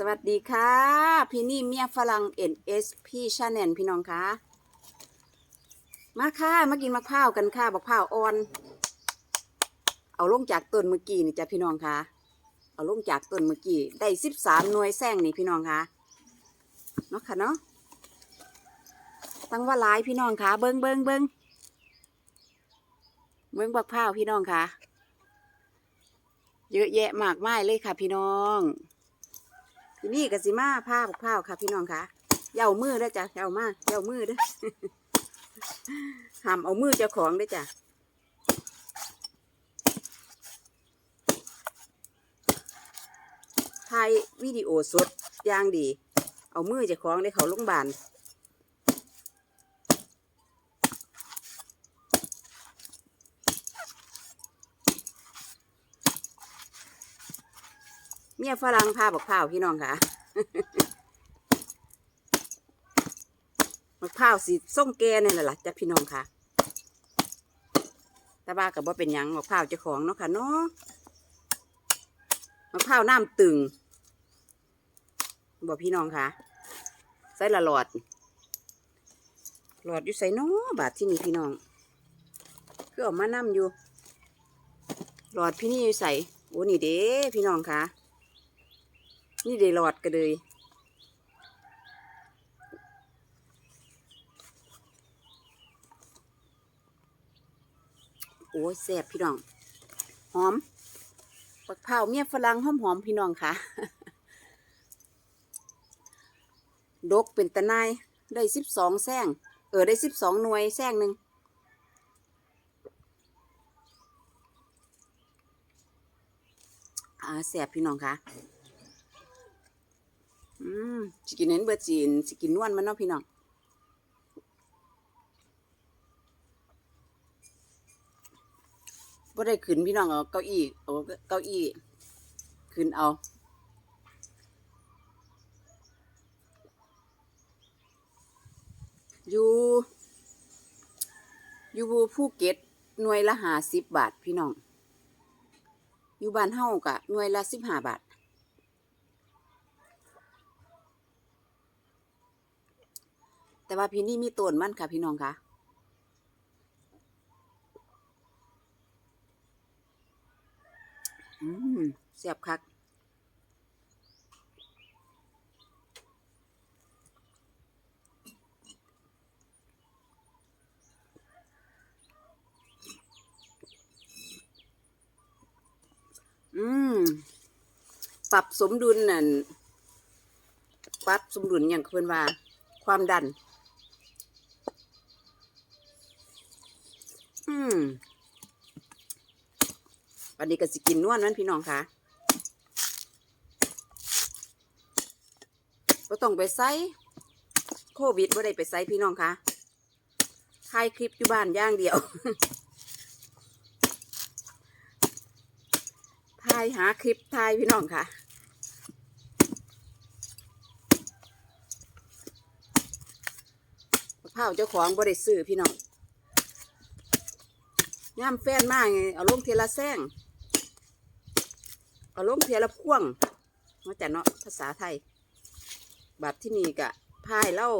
สวัสดีค่ะ พี่นี่เมียฝรั่ง NS พี่ชาแนลพี่น้องคะมาค่ะ มากินมะพร้าวกันค่ะมะพร้าวอ่อน เอาลงจากต้นเมื่อกี้นี่จ้ะพี่น้องคะเอาลงจากต้นเมื่อกี้ได้สิบสามหน่วยแซงนี่พี่น้องคะเนาะค่ะเนาะตั้งว่าหลายพี่น้องคะเบิ้งเบิ้งเบิ้งเบิ้งมะพร้าวพี่น้องคะเยอะแยะมากมายเลยค่ะพี่น้อง ทีนี่กสิมาผ้าบักผ้าค่ะ พี่น้องค่ะเย่ามือได้จ้ะเย่ามาเย่ามือเด้อห้ามเอามือเจ้าของได้จ้ะถ่ายวิดีโอสดอย่างดี เอามือเจ้าของได้เขาลงบาน เมียฝรั่งพาบักผ้าวพี่น้องค่ะมะพร้าวสีส้มแก่นี่แหละจ้ะพี่น้องค่ะต่ว่ากับว่าเป็นยังมะพร้าวเจ้าของเนาะค่ะเนาะมะพร้าวน้ำตึงบอกพี่น้องค่ะ ใส่ละหลอด หลอดอยู่ใส่เนาะบาทที่นี่พี่น้องคือออกมาน้ำอยู่ หลอดพี่นี่อยู่ใส่โอ้นี่เด้พี่น้องค่ะ นี่เดลอดก็เลยโอ้ยแซ่บพี่น้อง หอมปักเผาวเมียฝรั่งหอมหอมพี่น้องค่ะ ดกเป็นตะนาย ได้สิบสองแซงเออ ได้สิบสองหน่วยแซงหนึ่งอ่าแซ่บพี่น้องค่ะ สิกินเน้นเบอร์จีนสิกินนวลมันเนาะพี่น้องบ่ได้ขึ้นพี่น้องเอาเก้าอี้เอาเก้าอี้ขึ้นเอาอยู่อยู่ภูเก็ตหน่วยละหาสิบบาทพี่น้อง อยู่บ้านเฮากะหน่วยละสิบห้าบาท แต่ว่าพี่นี่มีต้นมันค่ะพี่น้องค่ะอืมเสียบคักอืม ปรับสมดุลนั่น ปรับสมดุลอย่างเพื่อนว่า ความดัน อืม วันนี้ก็สิกินนวลนั่นพี่น้องค่ะก็ต้องไปไซโควิดบ่ได้ไปไซพี่น้องค่ะถ่ายคลิปอยู่บ้านย่างเดียวถ่ายหาคลิปถ่ายพี่น้องค่ะมะพร้าวเจ้าของบ่ได้ซื้อพี่น้อง ย่ามแฟนมากไงเอาลงเทละแซงเอาลงเทละพ่วงเนาจ้ะเนาะภาษาไทยแบบที่นี่กะพายเล่า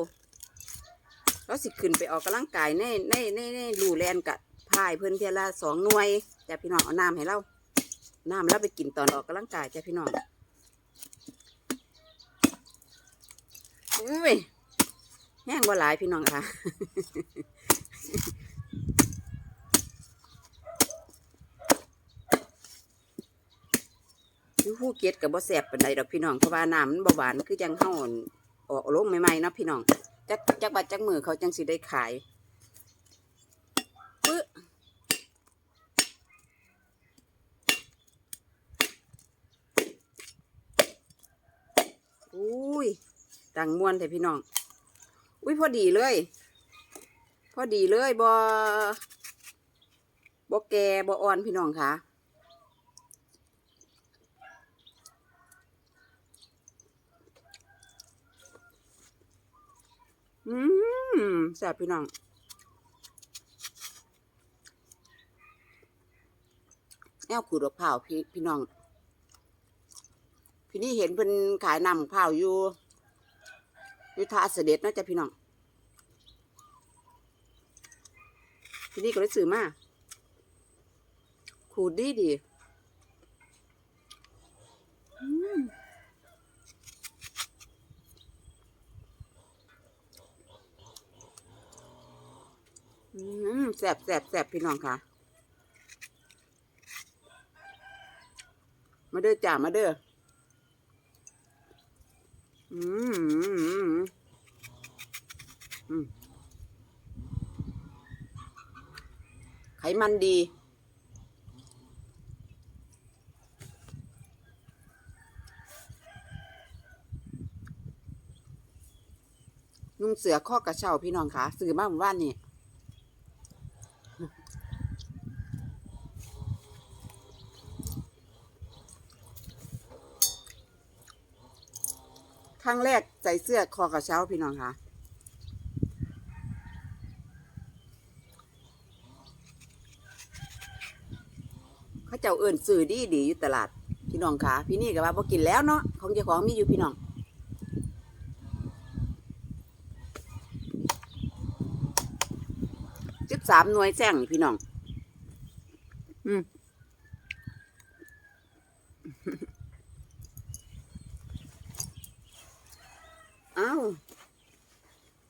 เราสิขึ้นไปออกกำลังกายในในในในรูแลนกะพายเพิ่นเทละสองหน่วยจะพี่น้องเอาน้ำให้เราน้ำแล้วไปกินตอนออกกำลังกายจ้ะพี่น้องอุ้ยแห้งบ่หลายพี่น้องค่ะ อยู่ภูเก็ตกับบ่แสบปานใดดอกพี่น้องเพราะว่าน้ำมันบ่หวานคือจังเฮาอั่นออกลงใหม่ๆเนาะพี่น้องจักจักบัดจักมือเขาจังสิได้ขายปึ๊อุ้ยตังมวนแต่พี่น้อง อุ้ยพอดีเลย พอดีเลยบ่บ่แกบ่อ่อนพี่น้องค่ะ อืมแซ่บพี่น้องแนวขูดมะพร้าวพี่พี่น้อง พี่นี่เห็นเพิ่นขายนำข้าวอยู่อยู่ท่าเสด็จนาะจ้ะพี่น้อง พี่นี่ก็เลยซื้อมาขูดดีดี อืม แสบแสบแสบพี่น้องค่ะ มาเด้อจ้ามาเด้ออืมไขมันดีนุ่งเสือข้อกระเช้าพี่น้องคะซื้อมาหมู่บ้านนี่ รั้งแรกใส่เสื้อคอกระเช้าพี่น้องคะเขาเจ้าเอิ่นซื้อดีดีอยู่ตลาดพี่น้องคะพี่นี่ก็ว่าบ่กินแล้วเนาะของเจ้าของมีอยู่พี่น้องสิบสามหน่วยแจ้งนี่พี่น้อง อืม อ้าว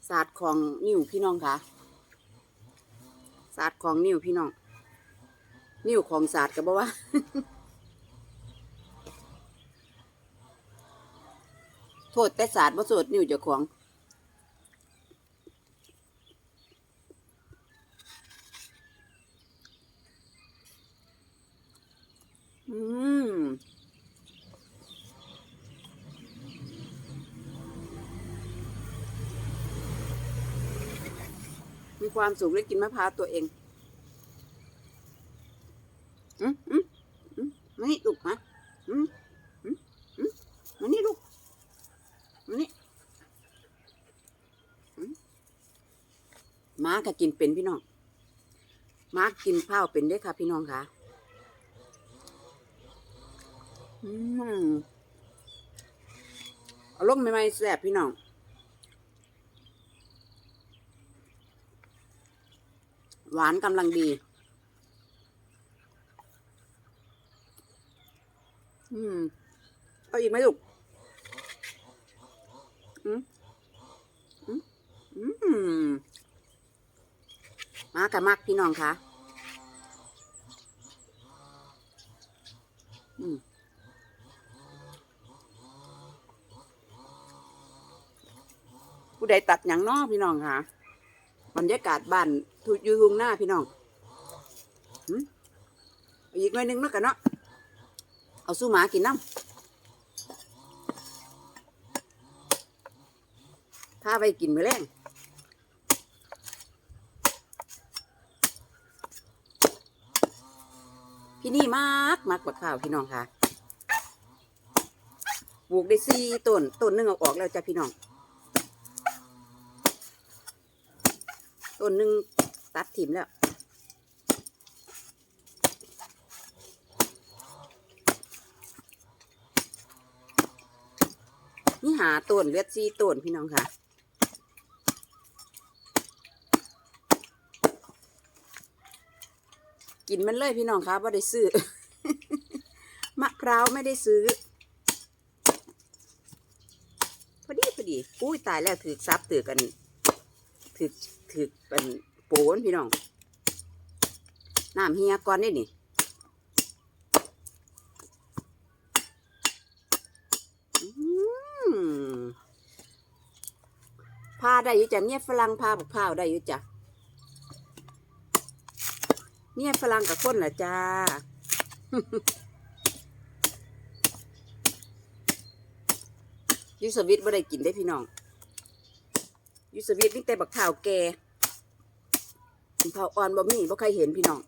ศาสตร์ของนิ้วพี่น้องคะศาสตร์ของนิ้วพี่น้อง นิ้วของศาสตร์ก็บอกว่าโทษแต่ศาสตร์บ่สวดนิ้วเจ้าของ อืมีความสุขได้กินมะพร้าวตัวเองอืมอืมอืมมานี่ลูกมาอืมอืมอืมมานี่ลูกมานี่อืมม้าก็กินเป็นพี่น้องม้ากินข้าวเป็นด้วยค่ะ พี่น้องค่ะอืมอาลงใหม่ๆแซ่บพี่น้อง หวานกำลังดี อืม เอาอีกไหมลูกอืมอืมอืมมากับมากพี่น้องคะอืมผู้ใดตัดอย่างน้อพี่น้องคะบรรยากาศบ้าน ทุอยู่ทุ่งหน้าพี่น้องอีกหน่อยนึงแล้วกันเนาะเอาสู้หมากินน้ำถ้าไปกินมื้อแรงพี่นี่มากมากกว่าข้าวพี่น้องค่ะปลูกได้สี่ต้นต้นหนึงเอาออกแล้วจ้ะพี่น้องต้นหนึ่ง ตัดถิ่มแล้วนี่หาต้นเลือดซีต้นพี่น้องค่ะ กินมันเลยพี่น้องค่ะว่าได้ซื้อ มะพร้าวไม่ได้ซื้อ พอดีพอดี อุ้ยตายแล้วถือซับถือกันถือถือเป็น โปนพี่น้องน้ำเฮียก่อนได้นี่พาได้อยู่จ้ะเมียฝรั่งพาบักพร้าวได้อยู่จ้ะเมียฝรั่งกับคนละจ้าอยูสวิตบ่ได้กินได้พี่น้องอยูสวีทนี่แต่บักข่าวแก่ บักข่าวอ่อนบ่มีบ่ใครเห็นพี่น้อง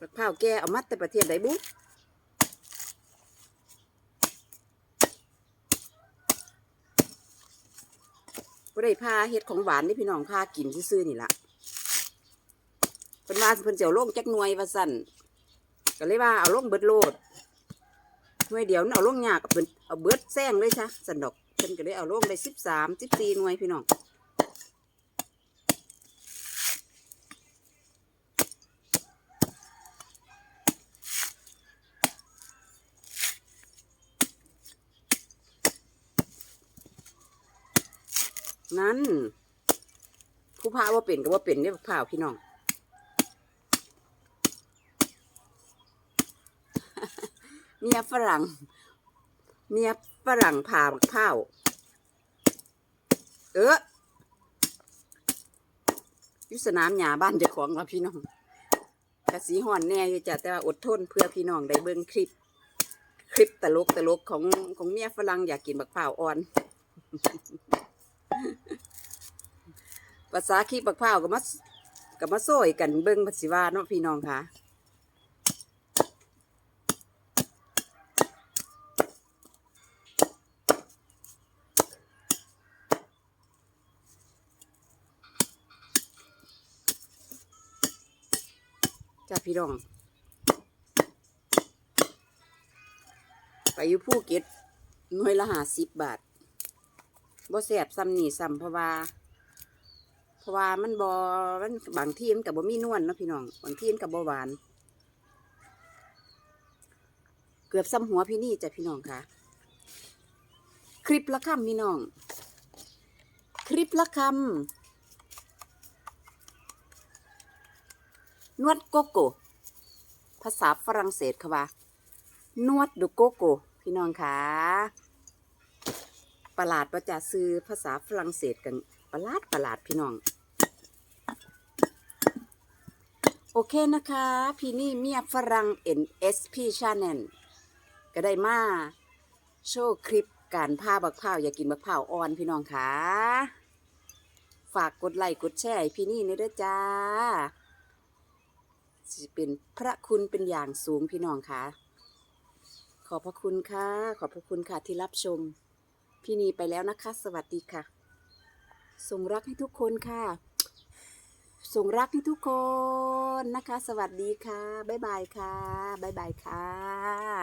บักข่าวแก่เอามาแต่ประเทศใดบุบ่ได้พาเฮ็ดของหวานนี่พี่น้องพากินซื่อๆนี่ล่ะเพิ่นว่าเพิ่นสิเอาลงจักหน่วยว่าซั่นก็เลยว่าเอาลงเบิดโลดหน่วยเดียวเอาลงยากกับเป็นเอาเบิดแซงเลยจ้ะสันดอกเพิ่นก็เลยเอาลงได้สิบสามสิบสี่หน่วยพี่น้อง นั่น ผู้พาว่าเป็นก็ว่าเป็นเนี่ยพาวพี่น้องเมียฝรั่ง เมียฝรั่งผ่าบักข้าวเออยุสนามหยาบ้านเจ้าของเราพี่น้องกระสีห่อนแน่อยู่จ้ะแต่ว่าอดทนเพื่อพี่น้องได้เบิ่งคลิป คลิปตลกตลกของของเมียฝรั่งอยากกินบักข้าวอ่อน ภาษาคลิปบักข้าวก็มาก็มาโซ่ยกันเบิ่งภาษีว่าเนาะพี่น้องค่ะจ้าพี่น้อง ไปอยู่ภูเก็ตหน่วยละหาสิบบาท บ่แสบซ้ำนี่ซ้ำเพราะว่าเพราะว่ามันบอมันบางที่มันกับบ่มีนวลเนาะพี่น้องบางที่มันกับบ่หวาน เกือบซ้ำหัวพี่นี่จ้ะพี่น้องค่ะ คลิปละคำพี่น้อง คลิปละคำนวดโกโก้ภาษาฝรั่งเศสค่ะว่านวดดูโกโก้พี่น้องค่ะ ประหลาดประจาซื้อภาษาฝรั่งเศสกันประหลาดประหลาดพี่น้อง โอเคนะคะ พี่นี่เมียฝรั่ง NSP Channel ก็ได้มา โชว์คลิปการพาบักพร้าวอยากกินบักพร้าวอ่อนพี่น้องค่ะฝากกดไลค์กดแชร์พี่นี่นี่ด้วยจ้าจะเป็นพระคุณเป็นอย่างสูงพี่น้องค่ะขอบพระคุณค่ะ ขอบพระคุณค่ะที่รับชม พี่นีไปแล้วนะคะ สวัสดีค่ะ ส่งรักให้ทุกคนค่ะ ส่งรักให้ทุกคนนะคะ สวัสดีค่ะ บ๊ายบายค่ะ บ๊ายบายค่ะ